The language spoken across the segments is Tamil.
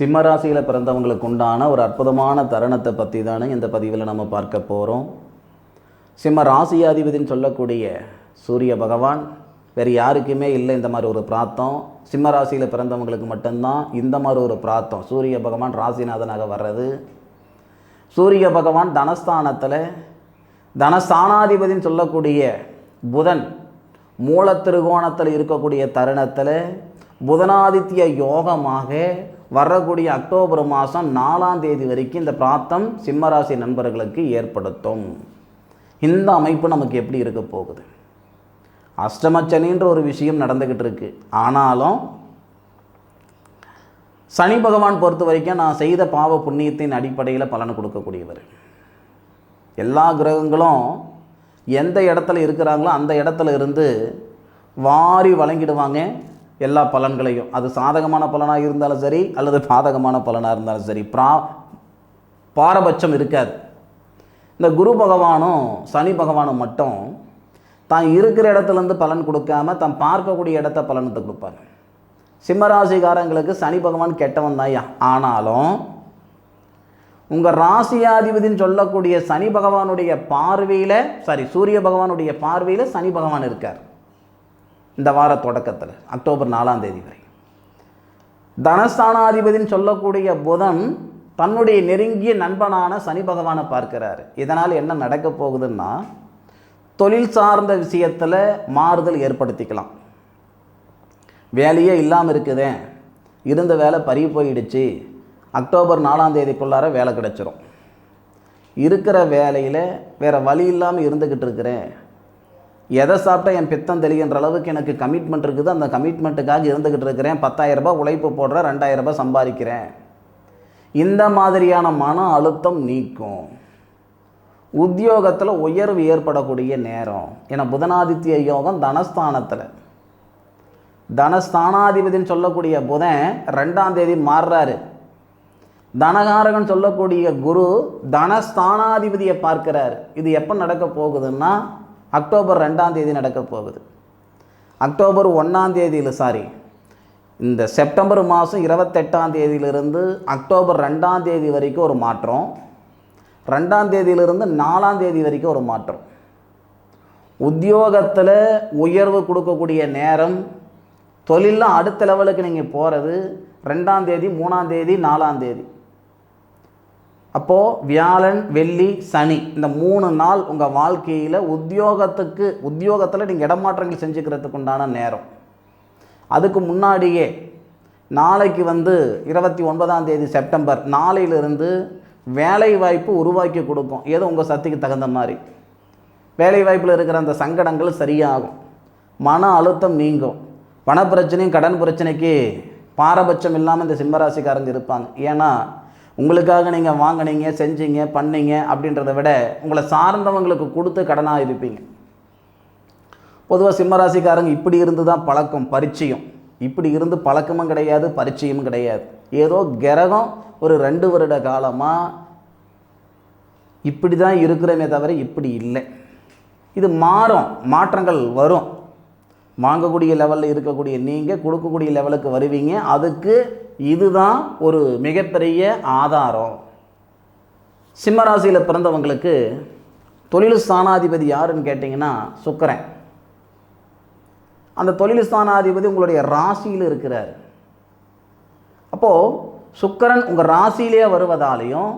சிம்மராசியில் பிறந்தவங்களுக்கு உண்டான ஒரு அற்புதமான தருணத்தை பற்றி தானே இந்த பதிவில் நம்ம பார்க்க போகிறோம் சிம்ம ராசியாதிபதின்னு சொல்லக்கூடிய சூரிய பகவான் வேறு யாருக்குமே இல்லை இந்த மாதிரி ஒரு பிராத்தம். சிம்ம ராசியில் பிறந்தவங்களுக்கு மட்டும்தான் இந்த மாதிரி ஒரு பிராத்தம். சூரிய பகவான் ராசிநாதனாக வர்றது. சூரிய பகவான் தனஸ்தானத்தில் தனஸ்தானாதிபதின்னு சொல்லக்கூடிய புதன் மூலத்திருகோணத்தில் இருக்கக்கூடிய தருணத்தில் புதனாதித்ய யோகமாக வரக்கூடிய அக்டோபர் மாதம் நாலாம் தேதி வரைக்கும் இந்த பிராத்தம் சிம்மராசி நண்பர்களுக்கு ஏற்படுத்தும். இந்த அமைப்பு நமக்கு எப்படி இருக்க போகுது? அஷ்டமச்சனின்ற ஒரு விஷயம் நடந்துக்கிட்டு இருக்கு. ஆனாலும் சனி பகவான் பொறுத்த வரைக்கும் நான் செய்த பாவ புண்ணியத்தின் அடிப்படையில் பலன் கொடுக்கக்கூடியவர். எல்லா கிரகங்களும் எந்த இடத்துல இருக்கிறாங்களோ அந்த இடத்துல இருந்து வாரி வழங்கிடுவாங்க. எல்லா பலன்களையும். அது சாதகமான பலனாக இருந்தாலும் சரி அல்லது பாதகமான பலனாக இருந்தாலும் சரி. பிரா பாரபட்சம் இருக்காது. இந்த குரு பகவானும் சனி பகவானும் மட்டும் தான் இருக்கிற இடத்துலேருந்து பலன் கொடுக்காம தான் பார்க்கக்கூடிய இடத்த பலனத்தை கொடுப்பாங்க. சிம்மராசிகாரங்களுக்கு சனி பகவான் கெட்டவன் தான் ஆனாலும் உங்கள் ராசியாதிபதினு சொல்லக்கூடிய சனி பகவானுடைய பார்வையில் சாரி சூரிய பகவானுடைய பார்வையில் சனி பகவான் இருக்கார். இந்த வார தொடக்கத்தில் அக்டோபர் நாலாம் தேதி வரை. தனஸ்தானாதிபதின்னு சொல்லக்கூடிய புதன் தன்னுடைய நெருங்கிய நண்பனான சனி பகவானை பார்க்கிறார். இதனால் என்ன நடக்க போகுதுன்னா தொழில் சார்ந்த விஷயத்தில் மாறுதல் ஏற்படுத்திக்கலாம். வேலையே இல்லாமல் இருக்குதே இருந்த வேலை பறி போயிடுச்சு அக்டோபர் நாலாம் தேதிக்குள்ளார வேலை கிடச்சிரும். இருக்கிற வேலையில் வேறு வழி இல்லாமல் இருந்துக்கிட்டு இருக்கிறேன் எதை சாப்பிட்டா என் பித்தம் தெளிகின்ற அளவுக்கு எனக்கு கமிட்மெண்ட் இருக்குது? அந்த கமிட்மெண்ட்டுக்காக இருந்துக்கிட்டு இருக்கிறேன். பத்தாயிரம் ரூபாய் உழைப்பு போடுறேன் ரெண்டாயிரம் ரூபாய் சம்பாதிக்கிறேன். இந்த மாதிரியான மன அழுத்தம் நீக்கும். உத்தியோகத்தில் உயர்வு ஏற்படக்கூடிய நேரம். ஏன்னா புதனாதித்ய யோகம் தனஸ்தானத்தில். தனஸ்தானாதிபதின்னு சொல்லக்கூடிய புதன் ரெண்டாம் தேதி மாறுறாரு. தனகாரகன் சொல்லக்கூடிய குரு தனஸ்தானாதிபதியை பார்க்கிறார். இது எப்போ நடக்க போகுதுன்னா அக்டோபர் ரெண்டாம் தேதி நடக்க போகுது. அக்டோபர் ஒன்றாம் தேதியில் சாரி இந்த செப்டம்பர் மாதம் இருபத்தெட்டாம் தேதியிலிருந்து அக்டோபர் ரெண்டாம் தேதி வரைக்கும் ஒரு மாற்றம். ரெண்டாம் தேதியிலிருந்து நாலாம் தேதி வரைக்கும் ஒரு மாற்றம். உத்தியோகத்தில் உயர்வு கொடுக்கக்கூடிய நேரம் தொழிலில் அடுத்த லெவலுக்கு நீங்கள் போகிறது ரெண்டாம் தேதி மூணாம் தேதி நாலாம் தேதி. அப்போது வியாழன் வெள்ளி சனி இந்த மூணு நாள் உங்கள் வாழ்க்கையில் உத்தியோகத்துக்கு உத்தியோகத்தில் நீங்கள் இடமாற்றங்கள் செஞ்சுக்கிறதுக்கு உண்டான நேரம். அதுக்கு முன்னாடியே நாளைக்கு வந்து இருபத்தி ஒன்பதாம் தேதி செப்டம்பர் நாளையிலிருந்து வேலை வாய்ப்பு உருவாக்கி கொடுக்கும். ஏதோ உங்கள் சக்திக்கு தகுந்த மாதிரி. வேலை வாய்ப்பில் இருக்கிற அந்த சங்கடங்கள் சரியாகும். மன அழுத்தம் நீங்கும். பணப்பிரச்சனையும் கடன் பிரச்சனைக்கு பாரபட்சம் இல்லாமல் இந்த சிம்மராசிக்காரங்க இருப்பாங்க. ஏன்னா உங்களுக்காக நீங்கள் வாங்கினீங்க செஞ்சீங்க பண்ணீங்க அப்படின்றத விட உங்களை சார்ந்தவங்களுக்கு கொடுத்து கடனாக இருப்பீங்க. பொதுவாக சிம்மராசிக்காரங்க இப்படி இருந்து தான் பழக்கம் பரிச்சயம். இப்படி இருந்து பழக்கமும் கிடையாது பரிச்சயமும் கிடையாது. ஏதோ கிரகம் ஒரு ரெண்டு வருட காலமாக இப்படி தான் இருக்கிறோமே தவிர இப்படி இல்லை. இது மாறும் மாற்றங்கள் வரும். வாங்கக்கூடிய லெவலில் இருக்கக்கூடிய நீங்கள் கொடுக்கக்கூடிய லெவலுக்கு வருவீங்க. அதுக்கு இதுதான் ஒரு மிகப்பெரிய ஆதாரம். சிம்மராசியில் பிறந்தவங்களுக்கு தொழில் ஸ்தானாதிபதி யாருன்னு கேட்டிங்கன்னா சுக்கரன். அந்த தொழில் ஸ்தானாதிபதி உங்களுடைய ராசியில் இருக்கிறார். அப்போது சுக்கரன் உங்கள் ராசியிலே வருவதாலையும்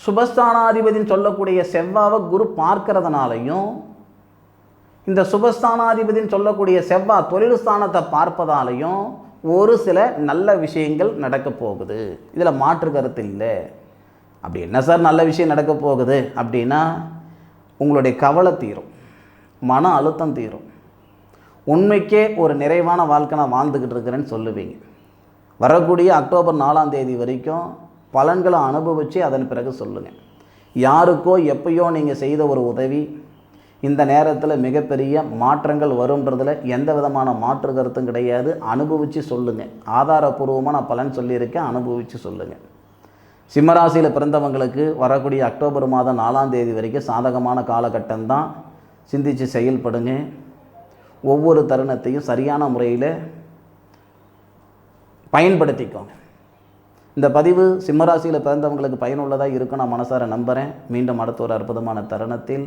சுபஸ்தானாதிபதின்னு சொல்லக்கூடிய செவ்வாவை குரு பார்க்கறதுனாலையும் இந்த சுபஸ்தானாதிபதின்னு சொல்லக்கூடிய செவ்வாய் தொழில் ஸ்தானத்தை பார்ப்பதாலையும் ஒரு சில நல்ல விஷயங்கள் நடக்க போகுது. இதில் மாற்று கருத்து இல்லை. அப்படி என்ன சார் நல்ல விஷயம் நடக்க போகுது? அப்படின்னா உங்களுடைய கவலை தீரும். மன அழுத்தம் தீரும். உண்மைக்கே ஒரு நிறைவான வாழ்க்கை நான் வாழ்ந்துக்கிட்டு இருக்கிறேன்னு சொல்லுவீங்க. வரக்கூடிய அக்டோபர் நாலாம் தேதி வரைக்கும் பலன்களை அனுபவித்து அதன் பிறகு சொல்லுங்கள் யாருக்கோ எப்பயோ நீங்கள் செய்த ஒரு உதவி இந்த நேரத்தில் மிகப்பெரிய மாற்றங்கள் வரும்ன்றதில் எந்த விதமான மாற்று கருத்தும் கிடையாது. அனுபவித்து சொல்லுங்கள் ஆதாரப்பூர்வமாக நான் பலன் சொல்லியிருக்கேன். அனுபவித்து சொல்லுங்கள் சிம்மராசியில் பிறந்தவங்களுக்கு வரக்கூடிய அக்டோபர் மாதம் நாலாம் தேதி வரைக்கும் சாதகமான காலகட்டம் தான் சிந்தித்து செயல்படுங்க. ஒவ்வொரு தருணத்தையும் சரியான முறையில் பயன்படுத்திக்கோங்க. இந்த பதிவு சிம்மராசியில் பிறந்தவங்களுக்கு பயனுள்ளதாக இருக்கும் நான் மனசார நம்புகிறேன் மீண்டும் அடுத்த ஒரு அற்புதமான தருணத்தில்